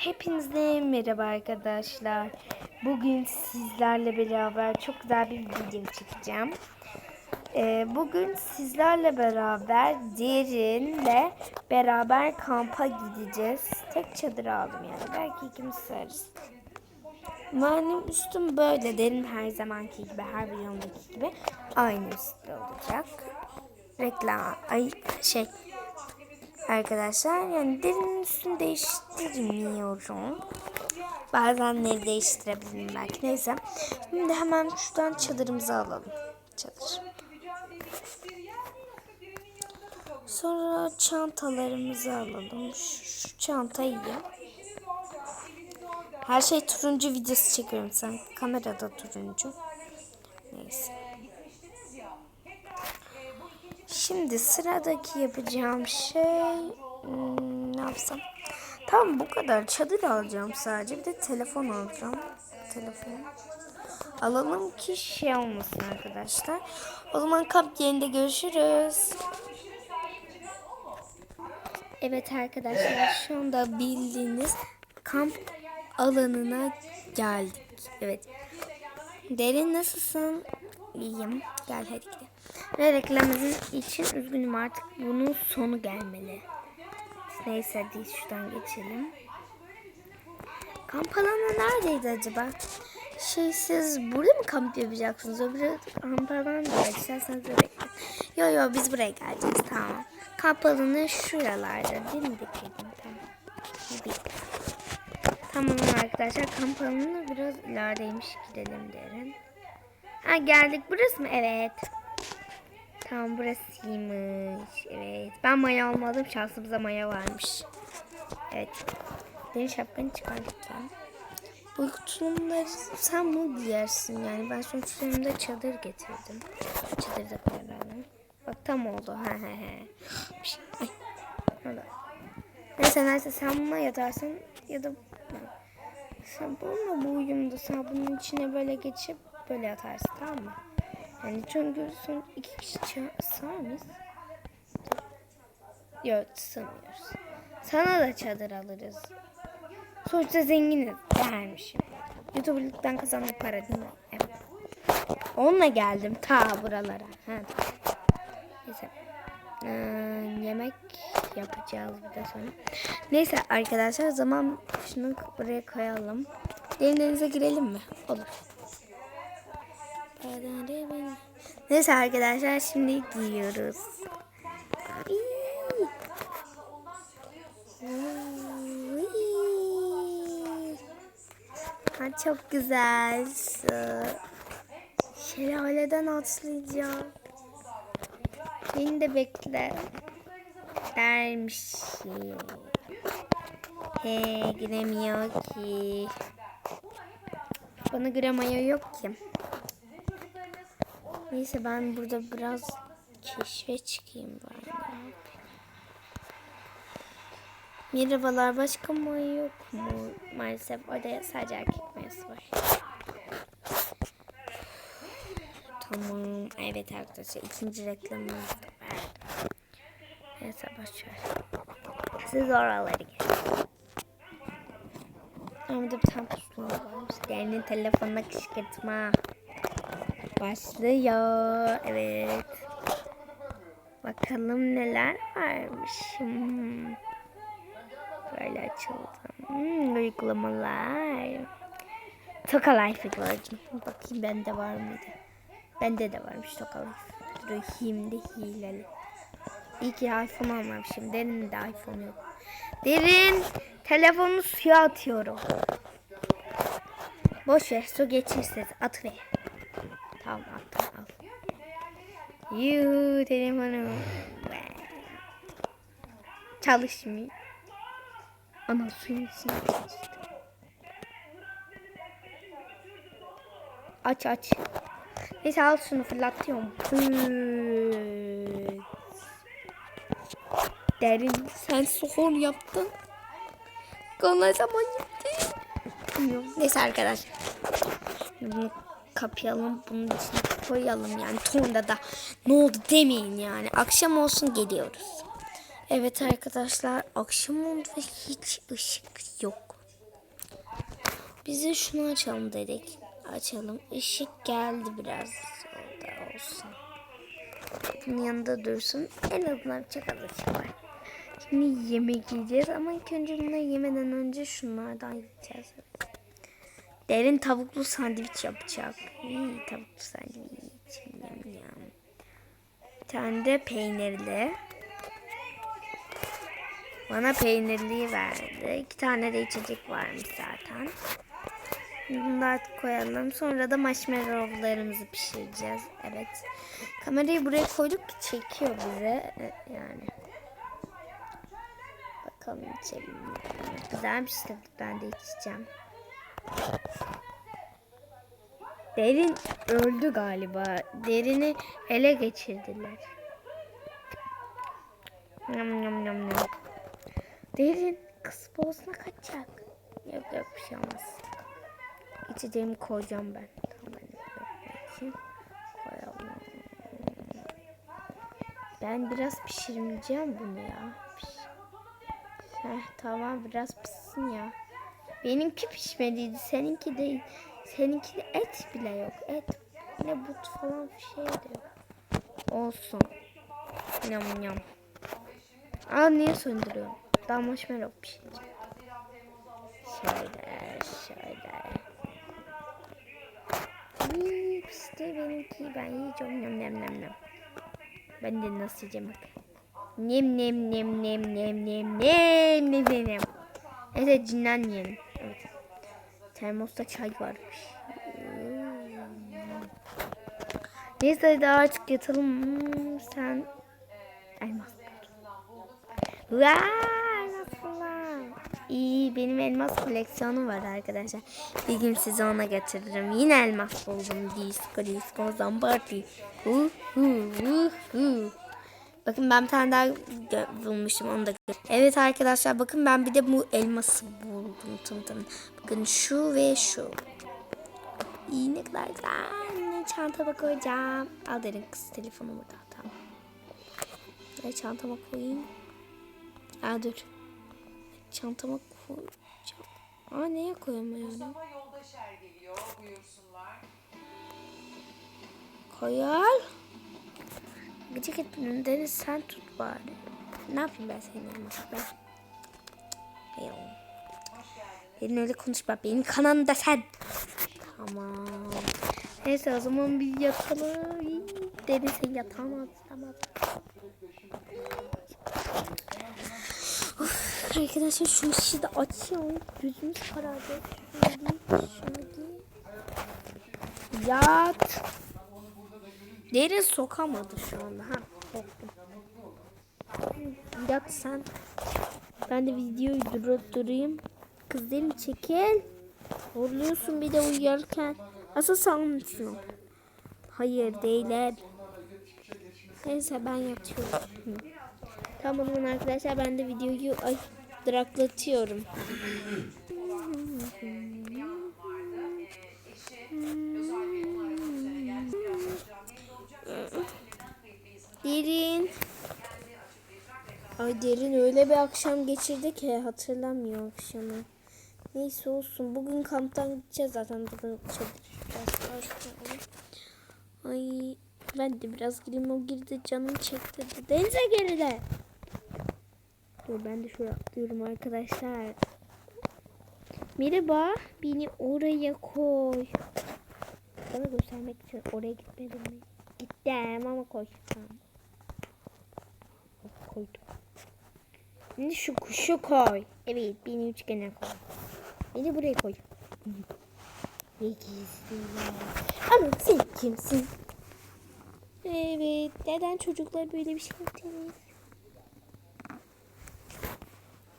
Hepinize merhaba arkadaşlar. Bugün sizlerle beraber çok güzel bir video çekeceğim. Ee, bugün sizlerle beraber Derin'le beraber kampa gideceğiz. Tek çadır aldım yani. Belki ikimiz sığarız. Benim üstüm böyle derin her zamanki gibi, her videomdaki gibi aynı üstte olacak. Reklam, ay şey arkadaşlar yani derinin üstünü değiştirmiyorum. Bazenleri değiştirebilirim belki. Neyse. Şimdi hemen şuradan çadırımızı alalım. Çadır. Sonra çantalarımızı alalım. Şu, şu çanta iyi. Her şey turuncu videosu çekiyorum sen. Kamerada turuncu. Neyse. Şimdi sıradaki yapacağım şey hmm, ne yapsam? Tamam bu kadar. Çadır alacağım sadece. Bir de telefon alacağım. Telefon. Alalım ki şey olmasın arkadaşlar. O zaman kamp yerinde görüşürüz. Evet arkadaşlar şu anda bildiğiniz kamp alanına geldik. Evet. Derin nasılsın? İyiyim. Gel hadi gidelim. Ve reklamımızın için üzgünüm artık bunun sonu gelmeli. Neyse hadi şuradan geçelim. Kamp alanı neredeydi acaba? Şey siz burada mı kamp yapacaksınız? Öbürü kamp alanı da isterseniz gidin. Yo yo biz buraya geleceğiz tamam. Kamp alanı şuralarda değil mi Dedim tamam. Tamam arkadaşlar kamp alanı biraz ilerideymiş gidelim derin. Ha geldik burası mı? Evet. Tamam burasıymış. Evet. Ben maya almadım. Şansımıza maya varmış. Evet. Derin şapkanı çıkar lütfen. Bu tulumları sen bunu giyersin yani. Ben sonuçta yanımda çadır getirdim. Çadırda koyalım. Bak tam oldu. Ha ha ha. Şey- Ay. Orada. Neyse neyse sen buna yatarsın ya da sen bununla bu uyumda sen bunun içine böyle geçip böyle yatarsın tamam mı? Yani çünkü son iki kişi sığar mıyız? Yok sığmıyoruz. Sana da çadır alırız. Sonuçta zenginiz dermişim. YouTuber'lıktan kazandık para değil mi? Evet. Onunla geldim ta buralara. Ha. Neyse. Ee, yemek yapacağız bir de sonra. Neyse arkadaşlar zaman şunu buraya koyalım. Derin denize girelim mi? Olur. Neyse arkadaşlar şimdi giyiyoruz. Ha, çok güzel. Şelaleden atlayacağım. Beni de bekle. Dermişim. He giremiyor ki. Bana göre mayo yok ki. Neyse ben burada biraz keşfe çıkayım bari. Merhabalar başka mayo yok mu? Maalesef orada sadece erkek mayosu var. Tamam. Evet arkadaşlar ikinci reklamımız da var. Neyse boşver. Siz oraları gelin. Ama bir tane pusula varmış. Derinin telefonuna kışkırtma. Başlıyor. Evet. Bakalım neler varmış. Hmm. Böyle açıldı. Hmm, uygulamalar. Toka Life'ı gördüm. Bakayım bende var mıydı? Bende de varmış Toka Life. Rahim'de hileli. İyi ki iPhone almamışım. Derin de iPhone yok. Derin telefonu suya atıyorum. Boş ver su geçirse at ver. Tamam attım al. Yuuu telefonu. Çalışmıyor. Ana suyun içine çalıştı. Aç aç. Neyse al şunu fırlatıyorum. Derin sen sohor yaptın. Konu zaman. Bilmiyorum. Neyse arkadaşlar. Kapayalım. Bunun içine koyalım yani. Tonda da ne oldu demeyin yani. Akşam olsun geliyoruz. Evet arkadaşlar akşam oldu ve hiç ışık yok. Bize şunu açalım dedik. Açalım. Işık geldi biraz. Orada olsun. Bunun yanında dursun. En azından çok az ışık var. Şimdi yemek yiyeceğiz ama ilk önce bunları yemeden önce şunlardan yiyeceğiz. Derin tavuklu sandviç yapacak. İyi tavuklu sandviç. Yum. Bir tane de peynirli. Bana peynirliyi verdi. İki tane de içecek varmış zaten. Bunları koyalım. Sonra da marshmallowlarımızı pişireceğiz. Evet. Kamerayı buraya koyduk ki çekiyor bize. E, Yani. Bakalım içelim. Güzelmiş tabii. Ben de içeceğim. Derin öldü galiba. Derini ele geçirdiler. Yum yum yum yum. Derin kız boğazına kaçacak. Yok yok bir şey olmaz. İçeceğimi koyacağım ben. Tamam. Koyalım. Ben biraz pişirmeyeceğim bunu ya. Heh, tamam biraz pişsin ya. Benimki pişmediydi. Seninki değil. Seninki de et bile yok. Et ne but falan bir şey de yok. Olsun. Yam yam. Aa niye söndürüyorum? Daha marshmallow pişireceğim. Şöyle şöyle. İyi pişti benimki. Ben yiyeceğim. Nem nem nem nem. Ben de nasıl yiyeceğim bak. Nem nem nem nem nem nem nem nem nem. Evet cinden yiyelim. Evet. Termosta çay varmış. Neyse hadi artık yatalım. Hmm, sen elmas elmas falan. İyi benim elmas koleksiyonum var arkadaşlar. Bir gün size ona getiririm. Yine elmas buldum. Disco disco zambati. Uh, uh, uh, uh. Bakın ben bir tane daha bulmuşum onu da. Evet arkadaşlar bakın ben bir de bu elması buldum. Tım tım. Bakın şu ve şu. İyi ne kadar güzel. Çantama koyacağım. Al derin kız telefonu burada. Tamam. Ay çantama koyayım. Aa dur. Çantama koyacağım. Aa neye koyamıyorum? Buyursunlar. Koyal. Gıcık etmedim. Deniz sen tut bari. Ne yapayım ben senin ben? Hayır. Benim öyle konuşma. Benim kanalımda sen. Tamam. Neyse o zaman biz yatalım. İyi, Deniz sen yatamaz. Tamam. Of, arkadaşlar şu işi de açıyorum. Gözümüz karardı. Giy. Yat. Derin sokamadı şu anda. Ha, soktum. Yat sen. Ben de videoyu durup durayım. Kız derin çekil. Horluyorsun bir de uyuyarken. Asıl sanmışsın. Hayır değiller. Neyse ben yatıyorum. Tamam o arkadaşlar ben de videoyu ay duraklatıyorum. Derin. Ay derin öyle bir akşam geçirdi ki hatırlamıyor akşamı. Neyse olsun. Bugün kamptan gideceğiz zaten. Bugün çalışacağız. Ay ben de biraz gireyim. O girdi canım çektirdi. Denize geride. Dur ben de şuraya atlıyorum arkadaşlar. Merhaba. Beni oraya koy. Sana göstermek için oraya gitmedim mi? Gittim ama koy. Tamam. Koydum. Şimdi şu kuşu koy. Evet beni üçgene koy. Beni buraya koy. Ne gizliler. Sen kimsin? Evet. Neden çocuklar böyle bir şey yapıyor?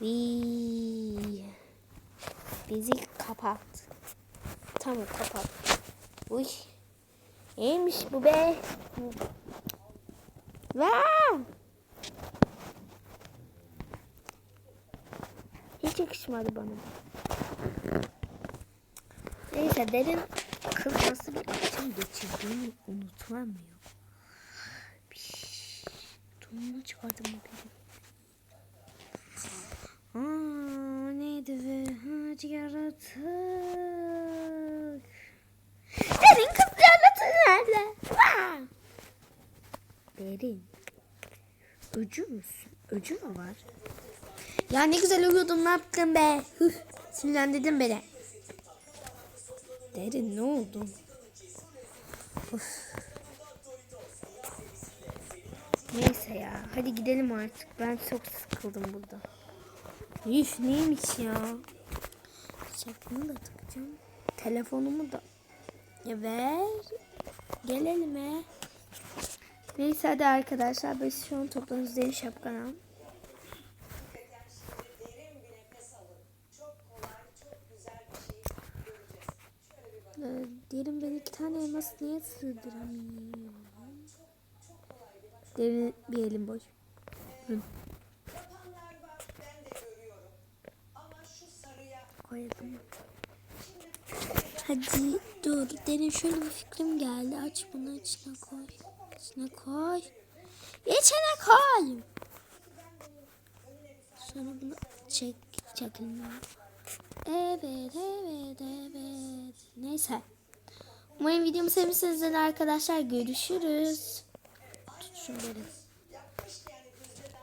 Vii. Bizi kapat. Tamam kapat. Uy. Neymiş bu be? Vaa! Hiç yakışmadı bana. Neyse derin kız nasıl bir açım geçirdiğini unutulamıyor. Tonunu çıkardım benim. Aa, neydi be? Hacı yaratık. Derin kız yaratık nerede? Derin. Öcü müsün? Öcü mü var? Ya ne güzel uyuyordum ne yaptın be? Hıh sinirlendirdin beni. Derin ne oldu? Neyse ya hadi gidelim artık. Ben çok sıkıldım burada. Üf neymiş ya? Saçımı da takacağım. Telefonumu da. Ya ver. Gelelim he. Neyse hadi arkadaşlar biz şu an. Derin şapkanı al. Ee, Derin ben iki tane elmas niye sığdıramıyorum? Derin bir elim boş. Hı. Koyalım. Hadi dur. Derin şöyle bir fikrim geldi. Aç bunu içine koy. İçine koy. İçine koy. Sonra bunu çek. Çekilme. Evet, evet, evet. Neyse. Umarım videomu sevmişsinizdir arkadaşlar. Görüşürüz. Tut.